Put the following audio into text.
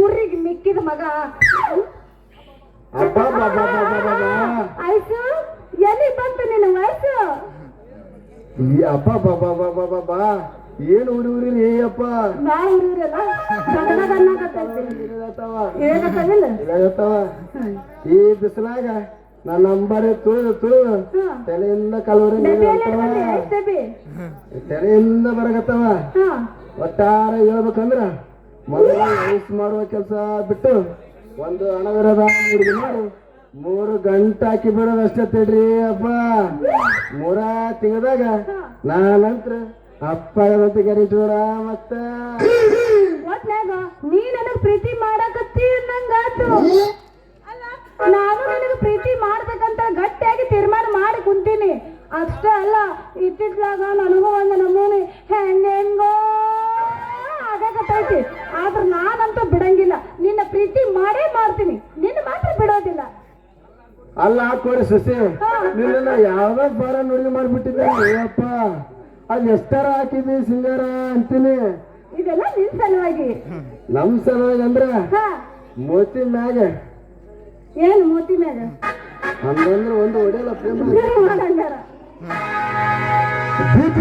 ಊರಿಗೆ ಮಿಕ್ಕಿದ ಮಗ. ಆಯ್ತು ಎಲ್ಲಿ ಬಂತು ನಿನ್ನ ವಯಸ್ಸು? ಈ ಅಪ್ಪ ಬಾ ಬಾ ಬಾ ಬಾ ಬಾ ಬಾ ಏನ್ ಊರಿ ಊರಿ ರೀ ಅಪ್ಪ ನಾ. ಈ ಬಿಸಿಲಾಗ ನನ್ನ ಅಂಬಾರಿ ತುಳಿದು ತುಳಿದು ತಲೆಯಿಂದ ಕಲವರಿ ತಲೆಯಿಂದ ಬರಗತ್ತವ ಒಟ್ಟಾರೆ ಹೇಳ್ಬೇಕಂದ್ರ ಮೊದಲು ಐಸ್ ಮಾಡುವ ಕೆಲಸ ಬಿಟ್ಟು ಒಂದು ಹಣವಿರದ ಹುಡುಗಿ ಮಾಡು ಮೂರು ಗಂಟೆ ಹಾಕಿ ಬಿಡೋದಷ್ಟೇ ತಿಳ್ರಿ ಅಪ್ಪ. ಮೂರ ತಿಂಗದಾಗ ನಾನಂತ್ರ ಅಪ್ಪ ಅಂತ ಕರಿಚೂಡ ಮತ್ತ. ಒಟ್ನಾಗ ನೀ ನನಗ್ ಪ್ರೀತಿ ಮಾಡಕತ್ತಿ ಅಲ್ಲ, ನಾನು ನನಗೆ ಪ್ರೀತಿ ಮಾಡ್ಬೇಕಂತ ಗಟ್ಟಿಯಾಗಿ ತೀರ್ಮಾನ ಮಾಡಿ ಕುಂತೀನಿ. ಅಷ್ಟೇ ಅಲ್ಲ ಇತ್ತಿತ್ಲಾಗ ನನಗೂ ಒಂದು ನಮೂನೆ. ಆಗಕತ್ತೈತಿ ಆದ್ರೆ ನಾನಂತೂ ಬಿಡಂಗಿಲ್ಲ. ನಿನ್ನ ಪ್ರೀತಿ ಮಾಡೇ ಮಾಡ್ತೀನಿ. ನಿನ್ನ ಮಾತ್ರ ಬಿಡೋದಿಲ್ಲ. ಅಲ್ಲ ಹಾಕೋರಿ ಸಸಿ. ನಿನ್ನ ಯಾವ್ದೋ ಬಾರ ನುಡಿ ಮಾಡ್ಬಿಟ್ಟಿದ್ದೆ ಅಯ್ಯಪ್ಪ. ಅಲ್ಲಿ ಎಷ್ಟಾರ ಹಾಕಿದ್ವಿ ಸಿಂಗಾರ ಅಂತೀನಿ. ಇದೆಲ್ಲ ನಿನ್ ಸಲುವಾಗಿ. ನಮ್ ಸಲುವಾಗಿ ಅಂದ್ರ ಮೋತಿ ಮ್ಯಾಗ. ಏನ್ ಮೋತಿ ಮ್ಯಾಗ? ಅಂದ್ರೆ ಒಂದು ಒಡೆಯಲ್ಲ ಪ್ರೇಮ.